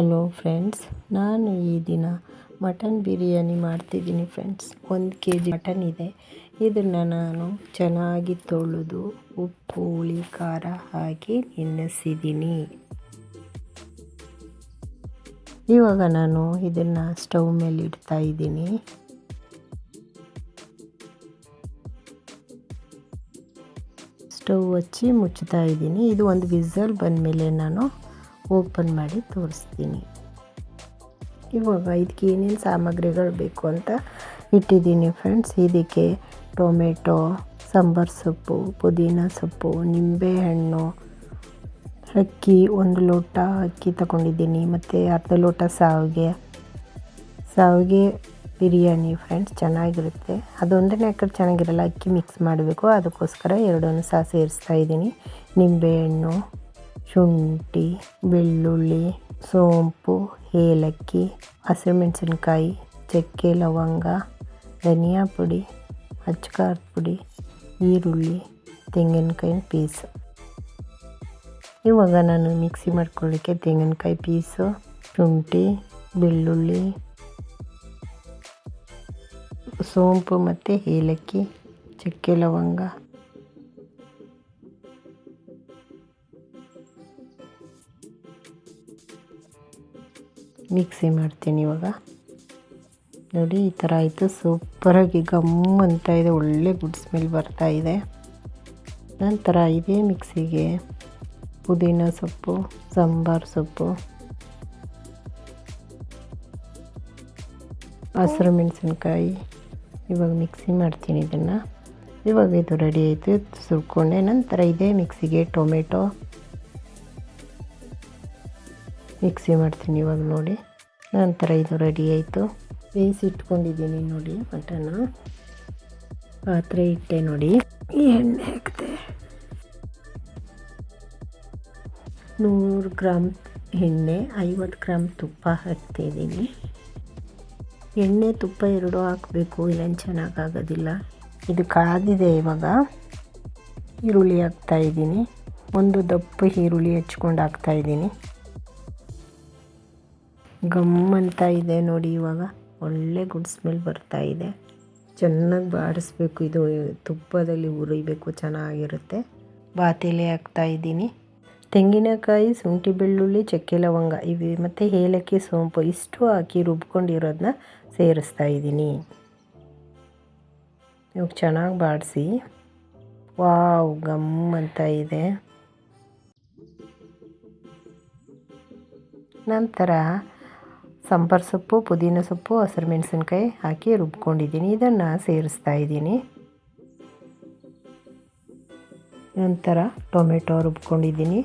Hello friends ನಾನು ಈ ದಿನ ಮಟನ್ ಬಿರಿಯಾನಿ ಮಾಡ್ತಿದ್ದೀನಿ ಫ್ರೆಂಡ್ಸ್ ಒಂದು ಕೆ ಜಿ ಮಟನ್ ಇದೆ. ಇದನ್ನು ನಾನು ಚೆನ್ನಾಗಿ ತೊಳೆದು ಉಪ್ಪು, ಹುಳಿ, ಖಾರ ಹಾಕಿ ನೆನೆಸಿದ್ದೀನಿ ಇವಾಗ ನಾನು ಇದನ್ನು ಸ್ಟವ್ ಮೇಲೆ ಇಡ್ತಾ ಇದ್ದೀನಿ. ಸ್ಟವ್ ಹಚ್ಚಿ ಮುಚ್ಚುತ್ತಾ ಇದ್ದೀನಿ. ಇದು ಒಂದು ವಿಸಲ್ ಬಂದಮೇಲೆ ನಾನು ಓಪನ್ ಮಾಡಿ ತೋರಿಸ್ತೀನಿ. ಇವಾಗ ಇದಕ್ಕೆ ಏನೇನು ಸಾಮಗ್ರಿಗಳು ಬೇಕು ಅಂತ ಇಟ್ಟಿದ್ದೀನಿ ಫ್ರೆಂಡ್ಸ್ ಇದಕ್ಕೆ ಟೊಮೆಟೊ, ಸಾಂಬಾರು ಸೊಪ್ಪು, ಪುದೀನ ಸೊಪ್ಪು ನಿಂಬೆಹಣ್ಣು ಅಕ್ಕಿ ಒಂದು ಲೋಟ ಅಕ್ಕಿ ತಗೊಂಡಿದ್ದೀನಿ. ಮತ್ತು ಅರ್ಧ ಲೋಟ ಸಾವಿಗೆ. ಸಾವಿಗೆ ಬಿರಿಯಾನಿ ಫ್ರೆಂಡ್ಸ್ ಚೆನ್ನಾಗಿರುತ್ತೆ. ಅದೊಂದೇ ಹಾಕಿದ್ರೆ ಚೆನ್ನಾಗಿರಲ್ಲ, ಅಕ್ಕಿ ಮಿಕ್ಸ್ ಮಾಡಬೇಕು. ಅದಕ್ಕೋಸ್ಕರ ಎರಡನ್ನು ಸಹ ಸೇರಿಸ್ತಾ ಇದ್ದೀನಿ. ನಿಂಬೆಹಣ್ಣು ಶುಂಠಿ, ಬೆಳ್ಳುಳ್ಳಿ, ಸೋಂಪು, ಏಲಕ್ಕಿ, ಹಸಿಮೆಣಸಿನ್ಕಾಯಿ, ಚಕ್ಕೆ ಲವಂಗ, ಧನಿಯಾ ಪುಡಿ ಅಚ್ಚಕಾರದ ಪುಡಿ, ಈರುಳ್ಳಿ ತೆಂಗಿನಕಾಯಿ ಪೀಸ್. ಇವಾಗ ನಾನು ಮಿಕ್ಸಿ ಮಾಡ್ಕೊಳ್ಳಿಕ್ಕೆ ತೆಂಗಿನಕಾಯಿ ಪೀಸು, ಶುಂಠಿ, ಬೆಳ್ಳುಳ್ಳಿ, ಸೋಂಪು ಮತ್ತು ಏಲಕ್ಕಿ, ಚಕ್ಕೆ ಲವಂಗ. ಮಿಕ್ಸಿ ಮಾಡ್ತೀನಿ ಇವಾಗ. ನೋಡಿ, ಈ ಥರ ಆಯಿತು. ಸೂಪರಾಗಿ ಗಮ್ ಅಂತ ಇದೆ. ಒಳ್ಳೆ ಗುಡ್ ಸ್ಮೆಲ್ ಬರ್ತಾ ಇದೆ. ನಂತರ ಇದೇ ಮಿಕ್ಸಿಗೆ ಪುದೀನ ಸೊಪ್ಪು, ಸಾಂಬಾರು ಸೊಪ್ಪು, ಹಸಿರು ಮೆಣಸಿನ್ಕಾಯಿ. ಇವಾಗ ಮಿಕ್ಸಿ ಮಾಡ್ತೀನಿ ಇದನ್ನು. ಇವಾಗ ಇದು ರೆಡಿ ಆಯಿತು. ಸುರ್ಕೊಂಡೆ. ನಂತರ ಇದೇ ಮಿಕ್ಸಿಗೆ ಟೊಮೆಟೊ. ಮಿಕ್ಸಿ ಮಾಡ್ತೀನಿ ಇವಾಗ ನೋಡಿ. ನಂತರ ಇದು ರೆಡಿ ಆಯಿತು. ಬೇಯಿಸಿ ಇಟ್ಕೊಂಡಿದ್ದೀನಿ ನೋಡಿ ಮಟನ ಪಾತ್ರೆ ಇಟ್ಟೆ ನೋಡಿ. ಈ ಎಣ್ಣೆ ಹಾಕಿದೆ. ನೂರು ಗ್ರಾಮ್ ಎಣ್ಣೆ, ಐವತ್ತು ಗ್ರಾಮ್ ತುಪ್ಪ ಹಾಕ್ತಿದ್ದೀನಿ ಎಣ್ಣೆ, ತುಪ್ಪ ಎರಡೂ ಹಾಕಬೇಕು, ಇಲ್ಲೇನು ಚೆನ್ನಾಗಾಗೋದಿಲ್ಲ ಇದು ಕಾದಿದೆ ಇವಾಗ. ಈರುಳ್ಳಿ ಹಾಕ್ತಾಯಿದ್ದೀನಿ ಒಂದು ದಪ್ಪ ಈರುಳ್ಳಿ ಹೆಚ್ಕೊಂಡು ಹಾಕ್ತಾಯಿದ್ದೀನಿ ಗಮ್ ಅಂತ ಇದೆ ನೋಡಿ ಇವಾಗ. ಒಳ್ಳೆ ಗುಡ್ ಸ್ಮೆಲ್ ಬರ್ತಾ ಇದೆ. ಚೆನ್ನಾಗಿ ಬಾಡಿಸ್ಬೇಕು ಇದು. ತುಪ್ಪದಲ್ಲಿ ಹುರಿಬೇಕು, ಚೆನ್ನಾಗಿರುತ್ತೆ. ಬಾತಿಲೆ ಹಾಕ್ತಾ ಇದ್ದೀನಿ. ತೆಂಗಿನಕಾಯಿ, ಶುಂಠಿ ಬೆಳ್ಳುಳ್ಳಿ, ಚಕ್ಕೆ ಲವಂಗ, ಇವೆ ಮತ್ತು ಏಲಕ್ಕಿ ಸೋಂಪು, ಇಷ್ಟು ಹಾಕಿ ರುಬ್ಕೊಂಡಿರೋದನ್ನ ಸೇರಿಸ್ತಾ ಇದ್ದೀನಿ. ಇವಾಗ ಚೆನ್ನಾಗಿ ಬಾಡಿಸಿ. ವಾವ್ ಗಮ್ ಅಂತ ಇದೆ. ನಂತರ ಸಾಂಬಾರು ಸೊಪ್ಪು, ಪುದೀನ ಸೊಪ್ಪು, ಹಸಿರು ಮೆಣಸಿನ್ಕಾಯಿ ಹಾಕಿ ರುಬ್ಕೊಂಡಿದ್ದೀನಿ. ಇದನ್ನು ಸೇರಿಸ್ತಾ ಇದ್ದೀನಿ. ನಂತರ ಟೊಮೆಟೊ ರುಬ್ಕೊಂಡಿದ್ದೀನಿ.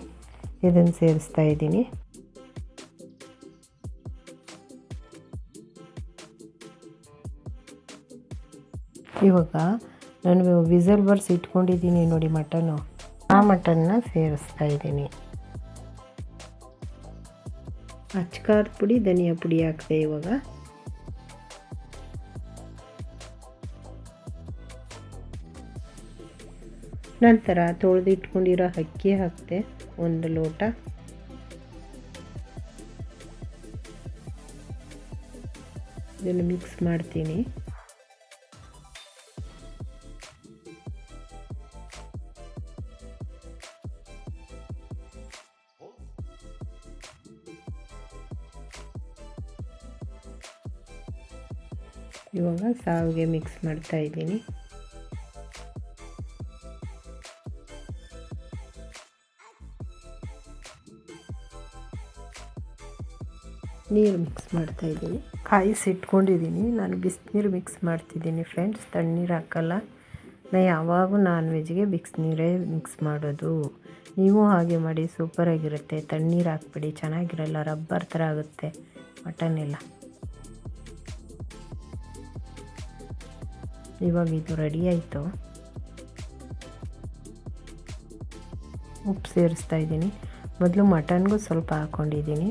ಇದನ್ನು ಸೇರಿಸ್ತಾ ಇದ್ದೀನಿ. ಇವಾಗ ನಾನು ವಿಸಲ್ ಬರ್ಸ್ ಇಟ್ಕೊಂಡಿದ್ದೀನಿ ನೋಡಿ ಮಟನ್ನು ಆ ಮಟನ್ನ ಸೇರಿಸ್ತಾ ಇದ್ದೀನಿ. ಅಚ್ಕಾರದ ಪುಡಿ, ಧನಿಯಾ ಪುಡಿ ಹಾಕಿದೆ ಇವಾಗ. ನಂತರ ತೊಳೆದಿಟ್ಕೊಂಡಿರೋ ಅಕ್ಕಿ ಹಾಕಿದೆ, ಒಂದು ಲೋಟ. ಇದನ್ನು ಮಿಕ್ಸ್ ಮಾಡ್ತೀನಿ. ಇವಾಗ ಸಾವಿಗೆ ಮಿಕ್ಸ್ ಮಾಡ್ತಾ ಇದ್ದೀನಿ. ನೀರು ಮಿಕ್ಸ್ ಮಾಡ್ತಾ ಇದ್ದೀನಿ. ಕಾಯಿಸಿಟ್ಕೊಂಡಿದ್ದೀನಿ ನಾನು ಬಿಸಿನೀರು ಮಿಕ್ಸ್ ಮಾಡ್ತಿದ್ದೀನಿ ಫ್ರೆಂಡ್ಸ್ ತಣ್ಣೀರು ಹಾಕಲ್ಲ. ನಾ ಯಾವಾಗೂ ನಾನ್ ವೆಜ್ಗೆ ಬಿಸಿನೀರೇ ಮಿಕ್ಸ್ ಮಾಡೋದು. ನೀವು ಹಾಗೆ ಮಾಡಿ ಸೂಪರಾಗಿರುತ್ತೆ ತಣ್ಣೀರು ಹಾಕ್ಬಿಡಿ. ಚೆನ್ನಾಗಿರಲ್ಲ. ರಬ್ಬರ್ ಥರ ಆಗುತ್ತೆ. ಮಟನ್ ಎಲ್ಲ. ಇವಾಗ ಇದು ರೆಡಿ ಆಯಿತು. ಉಪ್ಪು ಸೇರಿಸ್ತಾ ಇದ್ದೀನಿ. ಮೊದಲು ಮಟನ್ಗೂ ಸ್ವಲ್ಪ ಹಾಕ್ಕೊಂಡಿದ್ದೀನಿ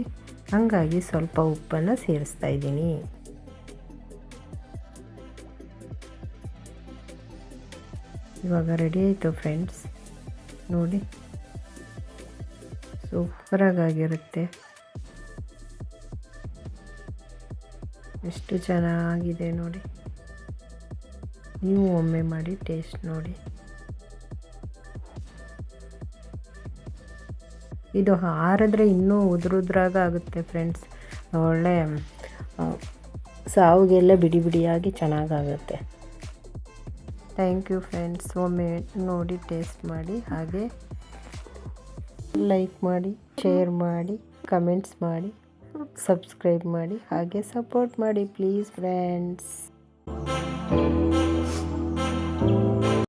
ಹಾಗಾಗಿ ಸ್ವಲ್ಪ ಉಪ್ಪನ್ನು ಸೇರಿಸ್ತಾ ಇದ್ದೀನಿ. ಇವಾಗ ರೆಡಿ ಆಯಿತು ಫ್ರೆಂಡ್ಸ್ ನೋಡಿ. ಸೂಪರಾಗಿರುತ್ತೆ ಎಷ್ಟು ಚೆನ್ನಾಗಿದೆ ನೋಡಿ. ನೀವು ಒಮ್ಮೆ ಮಾಡಿ ಟೇಸ್ಟ್ ನೋಡಿ. ಇದು ಹಾರಿದ್ರೆ ಇನ್ನೂ ಉದುರುದ್ರಾಗ ಆಗುತ್ತೆ ಫ್ರೆಂಡ್ಸ್ ಒಳ್ಳೆ ಸಾವಿಗೆಲ್ಲ ಬಿಡಿ ಬಿಡಿಯಾಗಿ ಚೆನ್ನಾಗಾಗುತ್ತೆ. ಥ್ಯಾಂಕ್ ಯು ಫ್ರೆಂಡ್ಸ್ ಒಮ್ಮೆ ನೋಡಿ ಟೇಸ್ಟ್ ಮಾಡಿ, ಹಾಗೆ ಲೈಕ್ ಮಾಡಿ ಶೇರ್ ಮಾಡಿ ಕಮೆಂಟ್ಸ್ ಮಾಡಿ ಸಬ್ಸ್ಕ್ರೈಬ್ ಮಾಡಿ, ಹಾಗೆ ಸಪೋರ್ಟ್ ಮಾಡಿ ಪ್ಲೀಸ್ ಫ್ರೆಂಡ್ಸ್